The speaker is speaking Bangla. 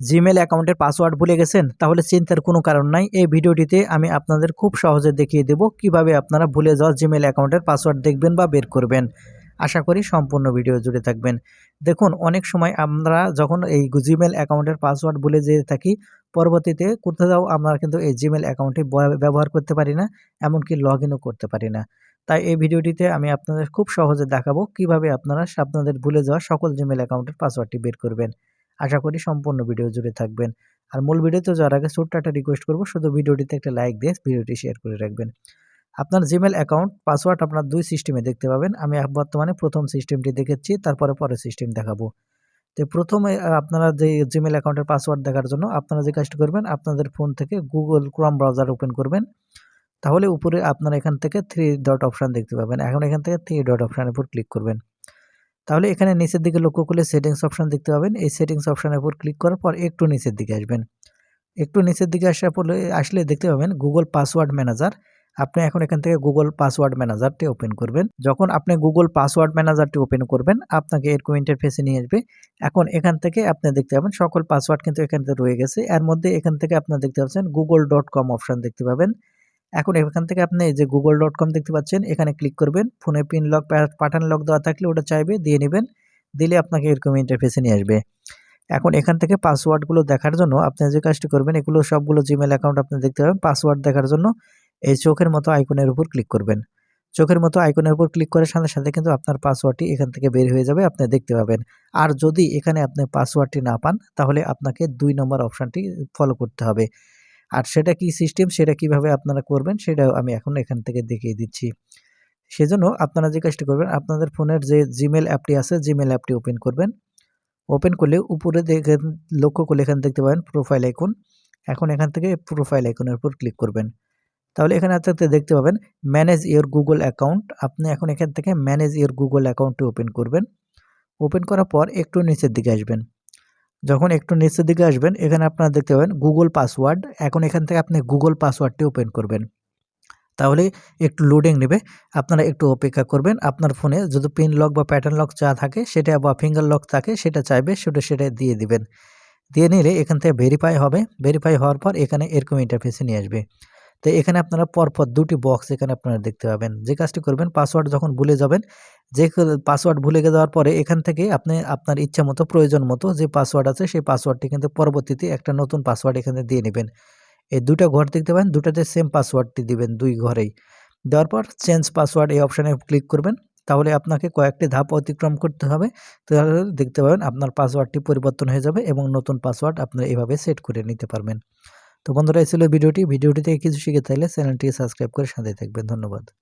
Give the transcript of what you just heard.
জিমেল অ্যাকাউন্টের পাসওয়ার্ড ভুলে গেছেন, তাহলে চিন্তার কোনো কারণ নাই। এই ভিডিওটিতে আমি আপনাদের খুব সহজে দেখিয়ে দেব কীভাবে আপনারা ভুলে যাওয়া জিমেল অ্যাকাউন্টের পাসওয়ার্ড দেখবেন বা বের করবেন। আশা করি সম্পূর্ণ ভিডিও জুড়ে থাকবেন। দেখুন, অনেক সময় আমরা যখন এই জিমেল অ্যাকাউন্টের পাসওয়ার্ড ভুলে যেয়ে থাকি, পরবর্তীতে কোথাও আমরা কিন্তু এই জিমেল অ্যাকাউন্টটি ব্যবহার করতে পারি না, এমনকি লগ ইনও করতে পারি না। তাই এই ভিডিওটিতে আমি আপনাদের খুব সহজে দেখাবো কীভাবে আপনারা আপনাদের ভুলে যাওয়া সকল জিমেল অ্যাকাউন্টের পাসওয়ার্ডটি বের করবেন। আশা করি সম্পূর্ণ ভিডিও জুড়ে থাকবেন। আর মূল ভিডিওতে যাওয়ার আগে ছোট্ট একটা রিকোয়েস্ট করব, শুধু ভিডিওটিতে একটা লাইক দিয়ে ভিডিওটি শেয়ার করে রাখবেন। আপনার জিমেল অ্যাকাউন্ট পাসওয়ার্ড আপনার দুই সিস্টেমে দেখতে পাবেন। আমি বর্তমানে প্রথম সিস্টেমটি দেখেছি, তারপরে পরের সিস্টেম দেখাবো। তো প্রথমে আপনারা যে জিমেল অ্যাকাউন্টের পাসওয়ার্ড দেখার জন্য আপনারা যে কাজটি করবেন, আপনাদের ফোন থেকে গুগল ক্রম ব্রাউজার ওপেন করবেন। তাহলে উপরে আপনারা এখান থেকে থ্রি ডট অপশান দেখতে পাবেন। এখন এখান থেকে থ্রি ডট অপশানের উপর ক্লিক করবেন। তাহলে এখানে নিচের দিকে লক্ষ্য করলে সেটিংস অপশান দেখতে পাবেন। এই সেটিংস অপশানের উপর ক্লিক করার পর একটু নিচের দিকে আসবেন। একটু নিচের দিকে আসার পর আসলে দেখতে পাবেন গুগল পাসওয়ার্ড ম্যানেজার আপনি এখন এখান থেকে গুগল পাসওয়ার্ড ম্যানেজারটি ওপেন করবেন। যখন আপনি গুগল পাসওয়ার্ড ম্যানেজারটি ওপেন করবেন, আপনাকে এরকম ইন্টারফেসে নিয়ে আসবে। এখন এখান থেকে আপনি দেখতে পাবেন সকল পাসওয়ার্ড কিন্তু এখান থেকে রয়ে গেছে। এর মধ্যে এখান থেকে আপনার দেখতে পাচ্ছেন গুগল ডট কম অপশান দেখতে পাবেন। এখন এখান থেকে আপনি যে গুগল ডট কম দেখতে পাচ্ছেন, এখানে ক্লিক করবেন। ফোনে পিন লক পাঠান লক দেওয়া থাকলে ওটা চাইবে, দিয়ে নেবেন। দিলে আপনাকে এরকম ইন্টারফেসে নিয়ে আসবে। এখন এখান থেকে পাসওয়ার্ডগুলো দেখার জন্য আপনি যে কাজটি করবেন, এগুলো সবগুলো জিমেল অ্যাকাউন্ট আপনি দেখতে পাবেন। পাসওয়ার্ড দেখার জন্য এই চোখের মতো আইকনের উপর ক্লিক করবেন। চোখের মতো আইকনের উপর ক্লিক করার সাথে সাথে কিন্তু আপনার পাসওয়ার্ডটি এখান থেকে বের হয়ে যাবে, আপনি দেখতে পাবেন। আর যদি এখানে আপনি পাসওয়ার্ডটি না পান, তাহলে আপনাকে দুই নম্বর অপশানটি ফলো করতে হবে। আর সেটা কি সিস্টেম সেটা কীভাবে আপনারা করবেন, সেটাও আমি এখন এখান থেকে দেখিয়ে দিচ্ছি। সেজন্য আপনারা যে কাজটি করবেন, আপনাদের ফোনের যে জিমেল অ্যাপটি আছে জিমেল অ্যাপটি ওপেন করবেন। ওপেন করলে উপরে দেখেন, লক্ষ্য করলে এখানে দেখতে পাবেন প্রোফাইল আইকন এখন এখান থেকে প্রোফাইল আইকনের উপর ক্লিক করবেন। তাহলে এখানে আপনাকে দেখতে পাবেন ম্যানেজ ইয়োর গুগল অ্যাকাউন্ট আপনি এখন এখান থেকে ম্যানেজ ইয়োর গুগল অ্যাকাউন্টটি ওপেন করবেন। ওপেন করার পর একটু নিচের দিকে আসবেন। যখন একটু নিচের দিকে আসবেন, এখানে আপনারা দেখতে পাবেন গুগল পাসওয়ার্ড এখন এখান থেকে আপনি গুগল পাসওয়ার্ডটি ওপেন করবেন। তাহলে একটু লোডিং নেবে। আপনারা একটু অপেক্ষা করবেন। আপনার ফোনে যদি পিন লক বা প্যাটার্ন লক চা থাকে, সেটা বা ফিঙ্গার লক থাকে, সেটা চাইবে, সেটা সেটা দিয়ে দিবেন। দিয়ে নিলে এখান থেকে ভেরিফাই হবে। ভেরিফাই হওয়ার পর এখানে এরকম ইন্টারফেসে নিয়ে আসবে। তো এখানে আপনারা পরপর দুটি বক্স এখানে আপনারা দেখতে পাবেন। যে কাজটি করবেন পাসওয়ার্ড যখন ভুলে যাবেন যে পাসওয়ার্ড ভুলে যাওয়ার পরে এখান থেকে আপনি আপনার ইচ্ছা মতো, প্রয়োজন মতো যে পাসওয়ার্ড আছে, সেই পাসওয়ার্ডটি কিন্তু পরবর্তীতে একটা নতুন পাসওয়ার্ড এখানে দিয়ে নেবেন। এই দুটা ঘর দেখতে পাবেন দুটাতে সেম পাসওয়ার্ডটি দিবেন দুই ঘরেই। দেওয়ার পর চেঞ্জ পাসওয়ার্ড এই অপশানে ক্লিক করবেন। তাহলে আপনাকে কয়েকটি ধাপ অতিক্রম করতে হবে। তাহলে দেখতে পাবেন আপনার পাসওয়ার্ডটি পরিবর্তন হয়ে যাবে এবং নতুন পাসওয়ার্ড আপনারা এভাবে সেট করে নিতে পারবেন। তো বন্ধুরা, এই ছিল ভিডিওটি। ভিডিওটি থেকে কিছু শিখে থাকলে চ্যানেলটি সাবস্ক্রাইব করে সাথে থাকবেন। ধন্যবাদ।